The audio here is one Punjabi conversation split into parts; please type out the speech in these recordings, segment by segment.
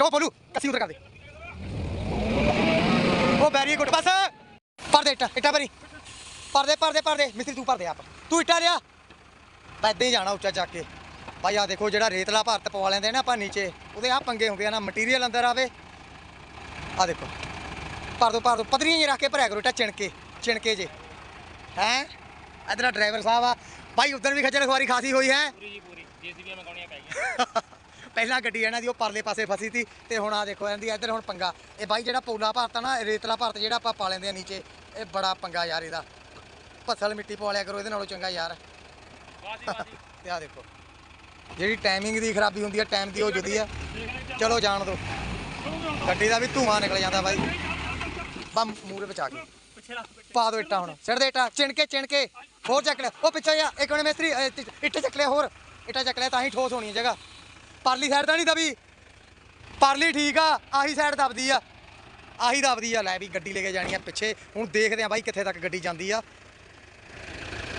ਰੋ ਬੋਲੂ ਕੱਸੀ ਉਧਰ ਕਰ ਦੇ। ਉਹ ਵੈਰੀ ਗੁੱਡ ਬਸ। ਪਰ ਦੇ ਇੱਟਾ ਇੱਟਾ ਭਰੀ। ਪਰ ਦੇ ਪਰ ਦੇ ਪਰ ਦੇ। ਮਿਸਤਰੀ ਤੂੰ ਪਰ ਦੇ ਆਪ। ਤੂੰ ਇੱਟਾ ਲਿਆ। ਹੀ ਜਾਣਾ ਉੱਚਾ ਚੱਕ ਕੇ। ਭਾਈ ਆ ਦੇਖੋ ਜਿਹੜਾ ਰੇਤਲਾ ਭਾਰਤ ਪਵਾ ਲੈਂਦੇ ਨਾ ਆਪਾਂ ਨੀਚੇ ਉਹਦੇ ਆ ਪੰਗੇ ਹੁੰਦੇ ਆ ਨਾ ਮਟੀਰੀਅਲ ਅੰਦਰ ਆਵੇ। ਆ ਦੇਖੋ। ਭਰ ਦੋ ਭਰ ਦੋ। ਪਤਰੀਆਂ ਜੀ ਰੱਖ ਕੇ ਭਰਿਆ ਕਰੋ ਇੱਟਾ ਚਿਣਕੇ ਚਿਣਕੇ ਜੇ। ਹੈ? ਇਧਰ ਡਰਾਈਵਰ ਸਾਹਿਬ ਆ। ਭਾਈ ਉਧਰ ਵੀ ਖੱਜਲ ਖਵਾਰੀ ਖਾਸੀ ਹੋਈ ਹੈ। ਪੂਰੀ ਜੀ ਪੂਰੀ। ਜੀਸੀਬੀਆਂ ਮਗਾਉਣੀਆਂ ਪੈ ਗਈਆਂ। ਪਹਿਲਾਂ ਗੱਡੀ ਇਹਨਾਂ ਦੀ ਉਹ ਪਰਲੇ ਪਾਸੇ ਫਸੀ ਸੀ ਤੇ ਹੁਣ ਆ ਦੇਖੋ ਇਹਦੀ ਇੱਧਰ ਹੁਣ ਪੰਗਾ। ਇਹ ਬਾਈ ਜਿਹੜਾ ਪੌਲਾ ਭਾਰਤ ਆ ਨਾ ਰੇਤਲਾ ਭਾਰਤ ਜਿਹੜਾ ਆਪਾਂ ਪਾ ਲੈਂਦੇ ਆ ਨੀਚੇ ਇਹ ਬੜਾ ਪੰਗਾ ਯਾਰ ਇਹਦਾ। ਫਸਲ ਮਿੱਟੀ ਪਵਾ ਲਿਆ ਕਰੋ ਇਹਦੇ ਨਾਲੋਂ ਚੰਗਾ ਯਾਰ। ਤੇ ਆ ਦੇਖੋ ਜਿਹੜੀ ਟਾਈਮਿੰਗ ਦੀ ਖਰਾਬੀ ਹੁੰਦੀ ਆ ਟਾਈਮ ਦੀ ਹੋ ਜੁਦੀ ਆ। ਚਲੋ ਜਾਣ ਦੋ ਗੱਡੀ ਦਾ ਵੀ ਧੂਆਂ ਨਿਕਲ ਜਾਂਦਾ ਬਾਈ। ਬਾ ਮੂਰੇ ਬਚਾ ਕੇ। ਪਾ ਦੋ ਇੱਟਾਂ ਹੁਣ। ਛੱਡ ਦੇ ਇੱਟਾਂ ਚਿਣ ਕੇ ਚਿਣ ਕੇ। ਹੋਰ ਚੱਕ ਲਿਆ ਉਹ ਪਿੱਛੇ ਆ ਇੱਕ ਮਿੰਟ ਮਿਸਤਰੀ ਇੱਟ ਚੱਕ ਲਿਆ ਹੋਰ। ਇੱਟਾਂ ਚੱਕ ਲਿਆ ਤਾਂ ਹੀ ਠੋਸ ਹੋਣੀ ਹੈ ਜਗ੍ਹਾ। ਪਰਲੀ ਸਾਈਡ ਤਾਂ ਨਹੀਂ ਦਬੀ। ਪਰਲੀ ਠੀਕ ਆ, ਆਹੀ ਸਾਈਡ ਦਬਦੀ ਆ। ਆਹੀ ਦਬਦੀ ਆ। ਲੈ ਵੀ ਗੱਡੀ ਲੈ ਕੇ ਜਾਣੀ ਆ ਪਿੱਛੇ। ਹੁਣ ਦੇਖਦੇ ਆ ਬਾਈ ਕਿੱਥੇ ਤੱਕ ਗੱਡੀ ਜਾਂਦੀ ਆ।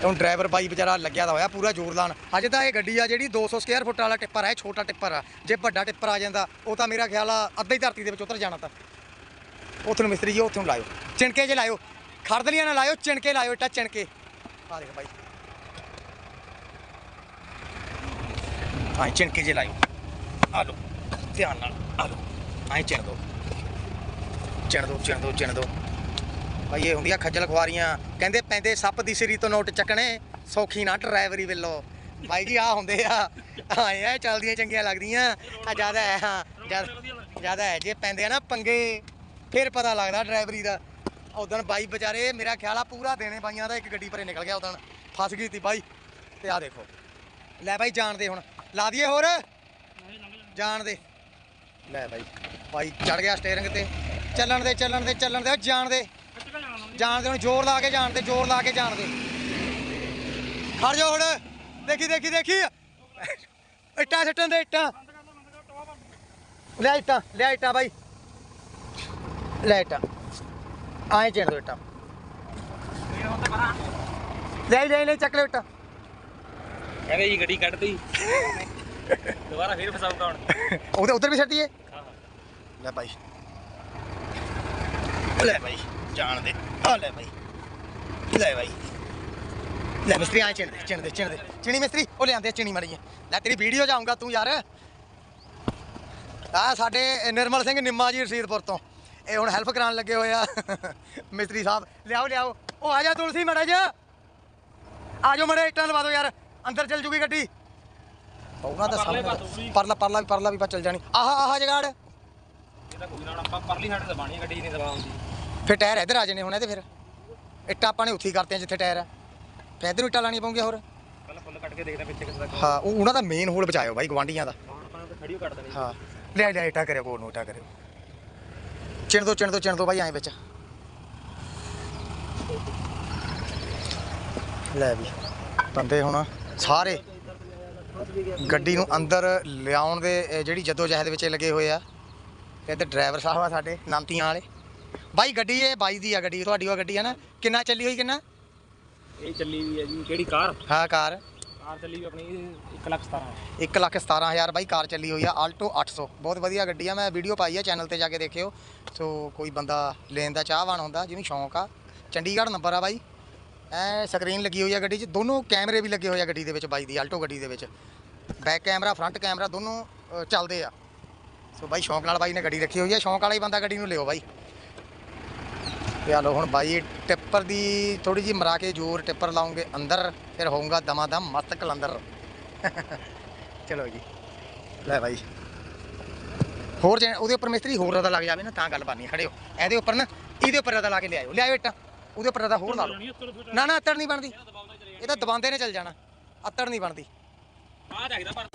ਹੁਣ ਡਰਾਈਵਰ ਬਾਈ ਵਿਚਾਰਾ ਲੱਗਿਆ ਦਾ ਹੋਇਆ ਪੂਰਾ ਜ਼ੋਰ ਲਾਣ ਹਜੇ ਤਾਂ ਇਹ ਗੱਡੀ ਆ ਜਿਹੜੀ 200 ਸਕੁਅਰ ਫੁੱਟ ਵਾਲਾ ਟਿੱਪਰ ਆ, ਇਹ ਛੋਟਾ ਟਿੱਪਰ ਆ। ਜੇ ਵੱਡਾ ਟਿੱਪਰ ਆ ਜਾਂਦਾ, ਉਹ ਤਾਂ ਮੇਰਾ ਖਿਆਲ ਆ ਅੱਧੀ ਧਰਤੀ ਦੇ ਵਿੱਚ ਉਤਰ ਜਾਣਾ ਤਾਂ। ਉੱਥੇ ਨੂੰ ਮਿਸਤਰੀ ਜੀ, ਉੱਥੇ ਨੂੰ ਲਾਇਓ। ਚਿਣਕੇ ਜੇ ਲਾਇਓ। ਖੜਦਲੀਆਂ ਨਾਲ ਲਾਇਓ, ਚਿਣਕੇ ਲਾਇਓ ਇੱਟਾ, ਚਿਣਕੇ। ਆ ਦੇਖ ਬਾਈ। ਹਾਂ, ਚਿਣਕੇ ਜੇ ਲਾਇਓ। ਆ ਲੋ ਧਿਆਨ ਨਾਲ ਆ ਲੋ ਐਂ ਚਿਣ ਦੋ। ਚਿਣ ਦੋ ਚਿਣ ਦੋ ਚਿਣ ਦੋ। ਭਾਈ ਇਹ ਹੁੰਦੀਆਂ ਖੱਜਲ ਖੁਆਰੀਆਂ। ਕਹਿੰਦੇ ਪੈਂਦੇ ਸੱਪ ਦੀ ਸਿਰੀ ਤੋਂ ਨੋਟ ਚੱਕਣੇ, ਸੌਖੀ ਨਾ ਡਰਾਈਵਰੀ ਵੱਲੋਂ। ਬਾਈ ਜੀ ਆ ਹੁੰਦੇ ਆ। ਹਾਂ, ਇਹ ਚੱਲਦੀਆਂ ਚੰਗੀਆਂ ਲੱਗਦੀਆਂ। ਆ ਜ਼ਿਆਦਾ ਹੈ, ਹਾਂ, ਜ਼ਿਆਦਾ ਹੈ। ਜੇ ਪੈਂਦੇ ਆ ਨਾ ਪੰਗੇ, ਫਿਰ ਪਤਾ ਲੱਗਦਾ ਡਰਾਈਵਰੀ ਦਾ। ਉਦੋਂ ਬਾਈ ਵਿਚਾਰੇ, ਮੇਰਾ ਖਿਆਲ ਆ ਪੂਰਾ ਦੇਣੇ ਬਾਈਆਂ ਦਾ ਇੱਕ ਗੱਡੀ ਭਰੇ ਨਿਕਲ ਗਿਆ ਉਦੋਂ ਫਸ ਗਈ ਤੀ ਬਾਈ। ਤੇ ਆ ਦੇਖੋ। ਲੈ ਬਾਈ, ਜਾਣਦੇ ਹੁਣ। ਲਾ ਦਈਏ ਹੋਰ। ਜਾਣ ਦੇ। ਲੈ ਬਾਈ ਬਾਈ ਚੜ ਗਿਆ ਸਟੀਅਰਿੰਗ ਤੇ। ਚੱਲਣ ਦੇ ਚੱਲਣ ਦੇ ਚੱਲਣ ਦੇ ਜਾਣ ਦੇ। ਜਾਣ ਦੇ, ਹੁਣ ਜ਼ੋਰ ਲਾ ਕੇ ਜਾਣ ਦੇ, ਜ਼ੋਰ ਲਾ ਕੇ ਜਾਣ ਦੇ। ਖੜ ਜਾ ਹੁਣ। ਦੇਖੀ ਦੇਖੀ ਦੇਖੀ। ਇੱਟਾਂ ਸੱਟਣ ਦੇ, ਇੱਟਾਂ। ਲੈ ਇੱਟਾਂ ਲੈ ਇੱਟਾਂ ਬਾਈ। ਲੈ ਇੱਟਾਂ। ਆਏ ਚੇਣ ਦੋ ਇੱਟਾਂ। ਲੈ ਲੈ ਲੈ, ਚੱਕ ਲੈ ਇੱਟਾਂ। ਕਹਿੰਦੇ ਜੀ ਗੱਡੀ ਕੱਢਤੀ ਦੁਬਾਰਾ ਫੇਰ ਫਸਾਊਗਾ ਹੁਣ। ਉਹਦੇ ਉਧਰ ਵੀ ਛੱਡੀਏ? ਹਾਂ ਲੈ ਬਾਈ ਲੈ ਬਾਈ ਜਾਣ ਦੇ। ਆ ਲੈ ਬਾਈ ਲੈ ਬਾਈ ਲੈ ਮਿਸਤਰੀ ਆ ਚਿਣ ਦੇ ਚਿਣ ਦੇ ਚਿਣ ਦੇ। ਚਿਣੀ ਮਿਸਤਰੀ ਉਹ ਲਿਆਂਦੇ ਚਿਣੀ ਮੜੀ ਲੈ ਤੇਰੀ ਵੀਡੀਓ ਜਾਊਂਗਾ ਤੂੰ ਯਾਰ। ਆ ਸਾਡੇ ਨਿਰਮਲ ਸਿੰਘ ਨਿੰਮਾ ਜੀ ਰਸੀਦਪੁਰ ਤੋਂ। ਇਹ ਹੁਣ ਹੈਲਪ ਕਰਾਉਣ ਲੱਗੇ ਹੋਏ ਆ। ਮਿਸਤਰੀ ਸਾਹਿਬ ਲਿਆਓ ਲਿਆਓ। ਉਹ ਆ ਜਾ ਤੁਲਸੀ ਮੜਾ ਜਾ ਆ ਜਾਓ ਮੜੇ ਇੱਟਾਂ ਲਵਾ ਦਿਓ ਯਾਰ। ਅੰਦਰ ਚੱਲ ਜੂਗੀ ਗੱਡੀ। ਉਹਨਾਂ ਦਾ ਸਾਹਮਣੇ। ਪਰਲਾ ਪਰਲਾ ਵੀ ਪਰਲਾ ਵੀ ਪਾ ਚੱਲ ਜਾਣੀ। ਆਹ ਆਹ ਜਗਾੜ। ਇਹ ਤਾਂ ਕੋਈ ਨਾ ਹੁਣ ਆਪਾਂ ਪਰਲੀ ਸਾਈਡ ਦਬਾਣੀ ਗੱਡੀ ਨਹੀਂ ਦਬਾ ਹੁੰਦੀ। ਫਿਰ ਟਾਇਰ ਇੱਧਰ ਆ ਜਾਣੇ ਹੁਣ ਇਹਦੇ ਫਿਰ। ਇੱਟਾਂ ਆਪਾਂ ਨੇ ਉੱਥੇ ਕਰਤੇ ਜਿੱਥੇ ਟਾਇਰ ਆ। ਫਿਰ ਇੱਧਰ ਇੱਟਾਂ ਲਾਣੀ ਪਊਗੀਆਂ ਹੋਰ। ਪਹਿਲਾਂ ਫੁੱਲ ਕੱਟ ਕੇ ਦੇਖਦੇ ਹਾਂ ਪਿੱਛੇ ਕਿੱਥੇ ਤੱਕ ਹਾਂ ਉਹ ਉਹਨਾਂ ਦਾ ਮੇਨ ਹੋਲ ਬਚਾਇਓ ਬਾਈ ਗਵਾਂਡੀਆਂ ਦਾ। ਕੱਟ ਦੇਣੀ। ਹਾਂ ਲੈ ਲੈ ਇੱਟਾਂ ਕਰਿਓ ਕੋਲ ਨੂੰ ਇੱਟਾਂ ਕਰਿਓ। ਚਿਣ ਦੋ ਚਿਣ ਦੋ ਚਿਣ ਦੋ ਬਾਈ ਐਂ ਵਿੱਚ। ਲੈ ਵੀ ਬੰਦੇ ਹੁਣ ਸਾਰੇ। ਗੱਡੀ ਨੂੰ ਅੰਦਰ ਲਿਆਉਣ ਦੇ ਜਿਹੜੀ ਜੱਦੋ ਜਹਿਦ ਵਿੱਚ ਇਹ ਲੱਗੇ ਹੋਏ ਆ। ਤੇ ਇੱਧਰ ਡਰਾਈਵਰ ਸਾਹਿਬ ਆ ਸਾਡੇ ਨਾਮਤੀਆਂ ਵਾਲੇ। ਬਾਈ ਗੱਡੀ ਇਹ ਬਾਈ ਦੀ ਆ ਗੱਡੀ ਤੁਹਾਡੀ ਉਹ ਗੱਡੀ ਆ ਨਾ। ਕਿੰਨਾ ਚੱਲੀ ਹੋਈ ਕਿੰਨਾ? ਇਹ ਚੱਲੀ ਵੀ ਹੈ ਜੀ ਕਿਹੜੀ ਕਾਰ? ਹਾਂ ਕਾਰ। ਕਾਰ ਚੱਲੀ ਵੀ ਆਪਣੀ 1 ਲੱਖ 17 1 ਲੱਖ 17000 ਬਾਈ ਕਾਰ ਚੱਲੀ ਹੋਈ ਆ ਆਲਟੋ 800 ਬਹੁਤ ਵਧੀਆ ਗੱਡੀ ਆ ਮੈਂ ਵੀਡੀਓ ਪਾਈ ਆ ਚੈਨਲ ਤੇ ਜਾ ਕੇ ਦੇਖਿਓ। ਸੋ ਕੋਈ ਬੰਦਾ ਲੈਣ ਦਾ ਚਾਹਵਾਨ ਹੁੰਦਾ ਜਿਹਨੂੰ ਸ਼ੌਂਕ ਆ। ਚੰਡੀਗੜ੍ਹ ਨੰਬਰ ਆ ਬਾਈ। ਐ ਸਕਰੀਨ ਲੱਗੀ ਹੋਈ ਆ ਗੱਡੀ 'ਚ। ਦੋਨੋਂ ਕੈਮਰੇ ਵੀ ਲੱਗੇ ਹੋਏ ਆ ਗੱਡੀ ਦੇ ਵਿੱਚ ਬਾਈ ਦੀ ਆਲਟੋ ਗੱਡੀ ਦੇ ਵਿੱਚ। ਬੈਕ ਕੈਮਰਾ ਫਰੰਟ ਕੈਮਰਾ ਦੋਨੋਂ ਅ, ਚੱਲਦੇ ਆ। ਸੋ ਬਾਈ ਸ਼ੌਂਕ ਨਾਲ ਬਾਈ ਨੇ ਗੱਡੀ ਰੱਖੀ ਹੋਈ ਆ। ਸ਼ੌਂਕ ਵਾਲਾ ਹੀ ਬੰਦਾ ਗੱਡੀ ਨੂੰ ਲਿਓ ਬਾਈ। ਤੇ ਆ ਲਓ ਹੁਣ ਬਾਈ ਟਿੱਪਰ ਦੀ ਥੋੜੀ ਜਿਹੀ ਮਰਾ ਕੇ ਜ਼ੋਰ ਟਿੱਪਰ ਲਾਉਂਗੇ ਅੰਦਰ ਫਿਰ ਹੋਊਗਾ ਦਮਾ ਦਮ ਮਸਤ ਕਲੰਦਰ। ਚਲੋ ਜੀ ਲੈ ਬਾਈ। ਹੋਰ ਜੇ ਉਹਦੇ ਉੱਪਰ ਮਿਸਤਰੀ ਹੋਰ ਰਦਾ ਲੱਗ ਜਾਵੇ ਨਾ ਤਾਂ ਗੱਲ ਬਾਨੀ ਖੜੇ ਹੋ। ਇਹਦੇ ਉੱਪਰ ਨਾ ਇਹਦੇ ਉੱਪਰ ਰਦਾ ਲਾ ਕੇ ਲਿਆਇਓ। ਲਿਆਇਓ ਇੱਟਾਂ। ਉਹਦੇ ਉੱਪਰ ਰਦਾ ਹੋਰ ਲਾ ਲਓ। ਨਾ ਨਾ ਅੱਤੜ ਨਹੀਂ ਬਣਦੀ। ਇਹ ਤਾਂ ਦਬਾਉਂਦੇ ਨੇ ਚੱਲ ਜਾਣਾ। ਅੱਤੜ ਨਹੀਂ ਬਣਦੀ। ਆ ਦੇਖਦਾ ਪਰ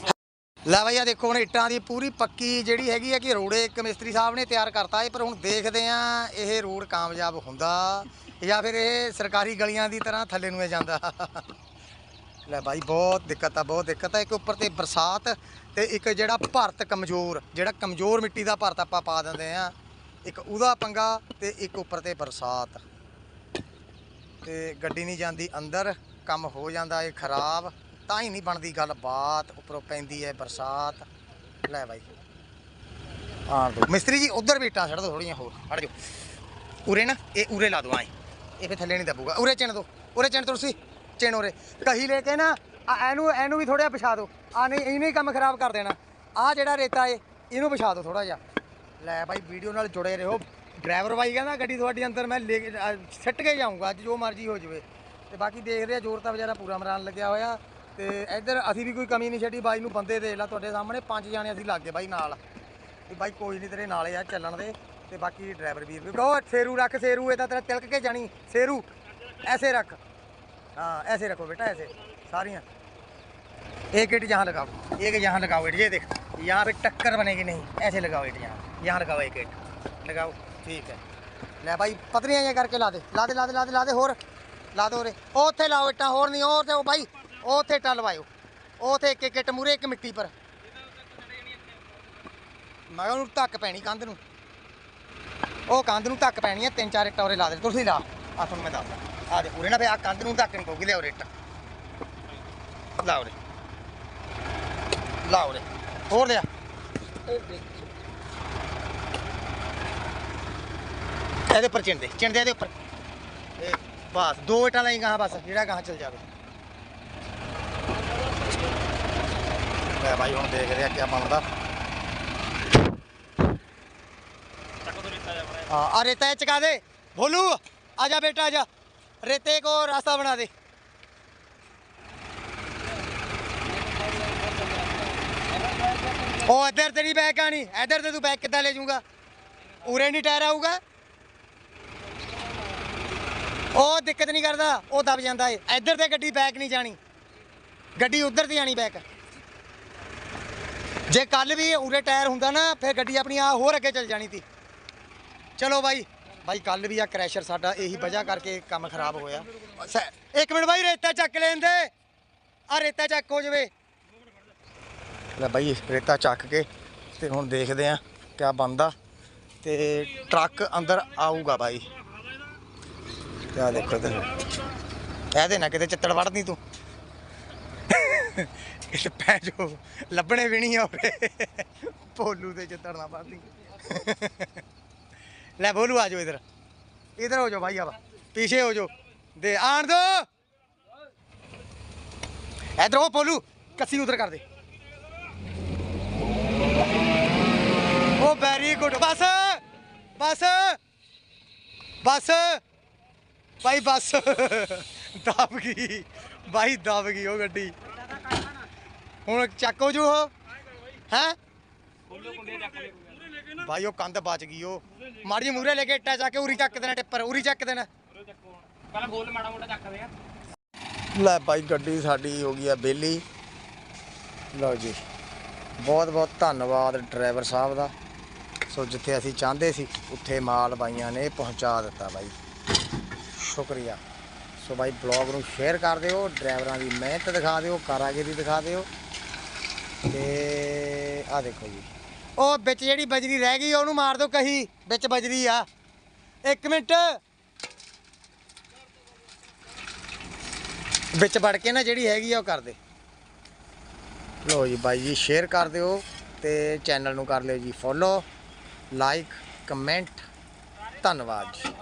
ਲੈ ਬਾਈ ਆ ਦੇਖੋ ਹੁਣ ਇੱਟਾਂ ਦੀ ਪੂਰੀ ਪੱਕੀ ਜਿਹੜੀ ਹੈਗੀ ਹੈ ਕਿ ਰੋੜੇ ਇੱਕ ਮਿਸਤਰੀ ਸਾਹਿਬ ਨੇ ਤਿਆਰ ਕਰਤਾ ਹੈ ਪਰ ਹੁਣ ਦੇਖਦੇ ਆ ਇਹ ਰੋਡ ਕਾਮਯਾਬ ਹੁੰਦਾ ਜਾਂ ਫਿਰ ਇਹ ਸਰਕਾਰੀ ਗਲੀਆਂ ਦੀ ਤਰ੍ਹਾਂ ਥੱਲੇ ਨੂੰ ਇਹ ਜਾਂਦਾ। ਲੈ ਬਾਈ ਬਹੁਤ ਦਿੱਕਤ ਆ ਬਹੁਤ ਦਿੱਕਤ ਆ। ਇੱਕ ਉੱਪਰ ਤੇ ਬਰਸਾਤ ਤੇ ਇੱਕ ਜਿਹੜਾ ਭਾਰਤ ਕਮਜ਼ੋਰ ਜਿਹੜਾ ਕਮਜ਼ੋਰ ਮਿੱਟੀ ਦਾ ਭਾਰਤ ਆਪਾਂ ਪਾ ਦਿੰਦੇ ਆ। ਇੱਕ ਉਹਦਾ ਪੰਗਾ ਤੇ ਇੱਕ ਉੱਪਰ ਤੇ ਬਰਸਾਤ। ਤੇ ਗੱਡੀ ਨਹੀਂ ਜਾਂਦੀ, ਅੰਦਰ ਕੰਮ ਹੋ ਜਾਂਦਾ ਏ ਖਰਾਬ, ਤਾਂ ਹੀ ਨਹੀਂ ਬਣਦੀ ਗੱਲ ਬਾਤ ਉੱਪਰੋਂ ਪੈਂਦੀ ਹੈ ਬਰਸਾਤ। ਲੈ ਬਾਈ। ਆਣ ਦੋ। ਮਿਸਤਰੀ ਜੀ, ਉਧਰ ਵੀ ਇੱਟਾਂ ਛੱਡ ਦੋ ਥੋੜੀਆਂ ਹੋਰ, ਹਟ ਜਾਓ। ਉਰੇ ਨਾ, ਇਹ ਉਰੇ ਲਾ ਦੋ, ਆਏ। ਇਹ ਫੇ ਥੱਲੇ ਨਹੀਂ ਦੱਬੂਗਾ। ਉਰੇ ਚਿਣ ਦੋ, ਉਰੇ ਚਿਣ ਤੁਸੀਂ ਚਿਣ ਉਰੇ। ਕਹੀ ਲੈ ਕੇ ਨਾ, ਆ ਇਹਨੂੰ ਇਹਨੂੰ ਵੀ ਥੋੜਾ ਵਿਛਾ ਦਿਓ ਆ ਨਹੀਂ, ਇਹਨੇ ਹੀ ਕੰਮ ਖਰਾਬ ਕਰ ਦੇਣਾ। ਆ ਜਿਹੜਾ ਰੇਤਾ ਏ, ਇਹਨੂੰ ਵਿਛਾ ਦਿਓ ਥੋੜਾ ਜਿਹਾ। ਲੈ ਬਾਈ, ਵੀਡੀਓ ਨਾਲ ਜੁੜੇ ਰਹੋ। ਡਰਾਈਵਰ ਬਾਈ ਕਹਿੰਦਾ ਗੱਡੀ ਤੁਹਾਡੀ ਅੰਦਰ ਮੈਂ ਲੈ ਕੇ ਆ, ਸਿੱਟ ਕੇ ਜਾਊਂਗਾ ਅੱਜ ਜੋ ਮਰਜ਼ੀ ਹੋ ਜਾਵੇ ਤੇ ਬਾਕੀ ਦੇਖ ਰਿਹਾ ਜ਼ੋਰ ਤਾਂ ਵਿਚਾਰਾ ਪੂਰਾ ਮਰਾਨ ਲੱਗਿਆ ਹੋਇਆ ਤੇ ਇੱਧਰ ਅਸੀਂ ਵੀ ਕੋਈ ਕਮੀ ਨਹੀਂ ਛੱਡੀ ਬਾਈ ਨੂੰ ਬੰਦੇ ਦੇਖ ਲਾ ਤੁਹਾਡੇ ਸਾਹਮਣੇ ਪੰਜ ਜਾਣੇ ਅਸੀਂ ਲੱਗੇ ਬਾਈ ਨਾਲ ਵੀ ਬਾਈ ਕੋਈ ਨਹੀਂ ਤੇਰੇ ਨਾਲ ਆ ਚੱਲਣ ਦੇ ਤੇ ਬਾਕੀ ਡਰਾਈਵਰ ਵੀਰ ਵੀ ਕਹੋ ਸੇਰੂ ਰੱਖ ਸੇਰੂ ਇਹ ਤਾਂ ਤੇਰਾ ਤਿਲਕ ਕੇ ਜਾਣੀ ਸੇਰੂ ਐਸੇ ਰੱਖ हाँ ऐसे रखो बेटा ऐसे सारियाँ एक ईट यहाँ लगाओ एक यहाँ लगाओ ईट ये देख यहाँ पे टक्कर बनेगी नहीं ऐसे लगाओ ईट यहाँ यहाँ लगाओ एक ईट लगाओ ਠੀਕ ਹੈ। ਲੈ ਬਾਈ ਪਤਰੀਆਂ ਜਾਂ ਕਰਕੇ ਲਾ ਦੇ। ਲਾ ਦੇ ਲਾ ਦੇ ਲਾ ਦੇ ਲਾ ਦੇ, ਹੋਰ। ਲਾ ਦੋ ਰੇ ਉੱਥੇ ਲਾਓ, ਇੱਟਾਂ ਹੋਰ ਨਹੀਂ ਹੋਰ ਤੇ ਉਹ ਬਾਈ ਉੱਥੇ ਇੱਟਾਂ ਲਵਾਇਓ। ਉੱਥੇ ਇੱਕ ਇੱਕ ਇੱਟ ਮੂਰੇ, ਇੱਕ ਮਿੱਟੀ ਪਰ। ਮੈਂ ਉਹਨੂੰ ਧੱਕ ਪੈਣੀ ਕੰਧ ਨੂੰ। ਉਹ ਕੰਧ ਨੂੰ ਧੱਕ ਪੈਣੀ ਹੈ ਤਿੰਨ ਚਾਰ ਇੱਟਾਂ ਉਰੇ ਲਾ ਦੇ। ਤੁਸੀਂ ਲਾ। ਆ ਤੁਹਾਨੂੰ ਮੈਂ ਦੱਸਦਾ। ਆ ਦੇ ਉਰੇ ਨਾ ਫੇ ਆ ਕੰਧ ਨੂੰ ਧੱਕਣ ਪਊਗੀ। ਲੈ ਉਰੇ ਇੱਟ। ਲਾਓ ਰੇ ਲਾ ਉਰੇ। ਹੋਰ ਲਿਆ। ਇਹਦੇ ਉੱਪਰ ਚਿੰਦੇ ਚਿੰਦੇ ਇਹਦੇ ਉੱਪਰ। ਇਹ ਬਸ, ਦੋ ਇਟਾਂ ਲਈ ਗਾਹਾਂ ਬਸ, ਜਿਹੜਾ ਗਾਹਾਂ ਚੱਲ ਜਾਵੇ। ਲੈ ਭਾਈ ਹੁਣ ਦੇਖ ਰਿਹਾ ਕੀ ਬਣਦਾ। ਹਾਂ ਆ ਰੇਤਾ ਚਕਾ ਦੇ। ਭੋਲੂ, ਆ ਜਾ ਬੇਟਾ, ਆ ਜਾ। ਰੇਤੇ ਕੋ ਰਸਤਾ ਬਣਾ ਦੇ। ਉਹ ਇੱਧਰ ਤੇਰੀ ਬੈਕ ਆਣੀ, ਇੱਧਰ ਤੇ ਤੂੰ ਬੈਕ ਕਿੱਦਾਂ ਲੈ ਜਾਊਗਾ? ਉਰੇ ਨਹੀਂ ਟਾਇਰ ਆਊਗਾ? ਉਹ ਦਿੱਕਤ ਨਹੀਂ ਕਰਦਾ ਉਹ ਦਬ ਜਾਂਦਾ ਏ। ਇੱਧਰ ਤੇ ਗੱਡੀ ਬੈਕ ਨਹੀਂ ਜਾਣੀ। ਗੱਡੀ ਉੱਧਰ ਦੀ ਆਣੀ ਬੈਕ ਜੇ ਕੱਲ ਵੀ ਉਰੇ ਟਾਇਰ ਹੁੰਦਾ ਨਾ ਫਿਰ ਗੱਡੀ ਆਪਣੀ ਆ ਹੋਰ ਅੱਗੇ ਚੱਲ ਜਾਣੀ ਤੀ। ਚਲੋ ਬਾਈ ਬਾਈ ਕੱਲ ਵੀ ਆ ਕ੍ਰੈਸ਼ਰ ਸਾਡਾ ਇਹੀ ਵਜ੍ਹਾ ਕਰਕੇ ਕੰਮ ਖਰਾਬ ਹੋਇਆ। ਸ- ਇੱਕ ਮਿੰਟ ਬਾਈ ਰੇਤਾ ਚੱਕ ਲੈਣ ਦੇ। ਆ ਰੇਤਾ ਚੱਕ ਹੋ ਜਵੇ। ਲੈ ਬਾਈ ਰੇਤਾ ਚੱਕ ਕੇ ਤੇ ਹੁਣ ਦੇਖਦੇ ਆ ਕਿਆ ਬੰਦਾ ਤੇ ਟਰੱਕ ਅੰਦਰ ਆਊਗਾ ਬਾਈ। ਤੇ ਆ ਦੇਖੋ ਤੇ ਕਹਿ ਦੇ ਨਾ ਕਿਤੇ ਚੱਤੜ ਵੜਦੀ ਤੂੰ। ਇਹ ਪੈ ਜੋ ਲੱਭਣੇ ਵੀ ਨਹੀਂ ਆਉਰੇ ਭੋਲੂ ਦੇ ਚੱਤੜ ਨਾ ਵੜਦੀ ਲੈ ਭੋਲੂ ਆ ਜਾਓ ਇਧਰ। ਇਧਰ ਹੋ ਜਾਓ ਭਾਈ ਆਵਾ। ਪਿੱਛੇ ਹੋ ਜਾਓ। ਦੇ, ਆਣ ਦੋ। ਇਧਰ ਹੋ ਭੋਲੂ, ਕੱਸੀ ਉਧਰ ਕਰ ਦੇ। ਉਹ ਵੈਰੀ ਗੁੱਡ ਬਸ ਬਸ ਬਸ। ਭਾਈ ਬੱਸ। ਦਬ ਗਈ। ਬਾਈ ਦਬ ਗਈ ਉਹ ਗੱਡੀ। ਹੁਣ ਚੱਕ ਹੋ ਜੂ ਉਹ। ਹੈ? ਭਾਈ ਉਹ ਕੰਧ ਬਚ ਗਈ ਉਹ। ਮਾੜੀ ਮੂਰੇ ਲੈ ਕੇ ਇੱਟਾ ਚੱਕ ਕੇ ਉਰੀ ਚੱਕ ਦੇਣਾ ਟਿੱਪਰ, ਉਰੀ ਚੱਕ ਦੇਣਾ। ਲੈ ਭਾਈ ਗੱਡੀ ਸਾਡੀ ਹੋ ਗਈ ਆ ਬੇਲੀ ਲਓ ਜੀ। ਬਹੁਤ ਬਹੁਤ ਧੰਨਵਾਦ ਡਰਾਈਵਰ ਸਾਹਿਬ ਦਾ। ਸੋ ਜਿੱਥੇ ਅਸੀਂ ਚਾਹੁੰਦੇ ਸੀ, ਉੱਥੇ ਮਾਲ ਬਾਈਆਂ ਨੇ ਪਹੁੰਚਾ ਦਿੱਤਾ ਬਾਈ। ਸ਼ੁਕਰੀਆ। ਸੋ ਬਾਈ ਬਲੌਗ ਨੂੰ ਸ਼ੇਅਰ ਕਰ ਦਿਓ, ਡਰਾਈਵਰਾਂ ਦੀ ਮਿਹਨਤ ਦਿਖਾ ਦਿਓ, ਕਾਰਾਗਰੀ ਦਿਖਾ ਦਿਓ। ਤੇ ਆ ਦੇਖੋ ਜੀ। ਉਹ ਵਿੱਚ ਜਿਹੜੀ ਬਜਰੀ ਰਹਿ ਗਈ, ਉਹਨੂੰ ਮਾਰ ਦਿਓ ਕਹੀ, ਵਿੱਚ ਬਜਰੀ ਆ। ਇੱਕ ਮਿੰਟ। ਵਿੱਚ ਵੜ ਕੇ ਨਾ ਜਿਹੜੀ ਹੈਗੀ ਆ, ਉਹ ਕਰ ਦੇ। ਲੋ ਜੀ ਬਾਈ ਜੀ ਸ਼ੇਅਰ ਕਰ ਦਿਓ ਤੇ ਚੈਨਲ ਨੂੰ ਕਰ ਲਿਓ ਜੀ। ਫੋਲੋ ਲਾਈਕ ਕਮੈਂਟ ਧੰਨਵਾਦ ਜੀ।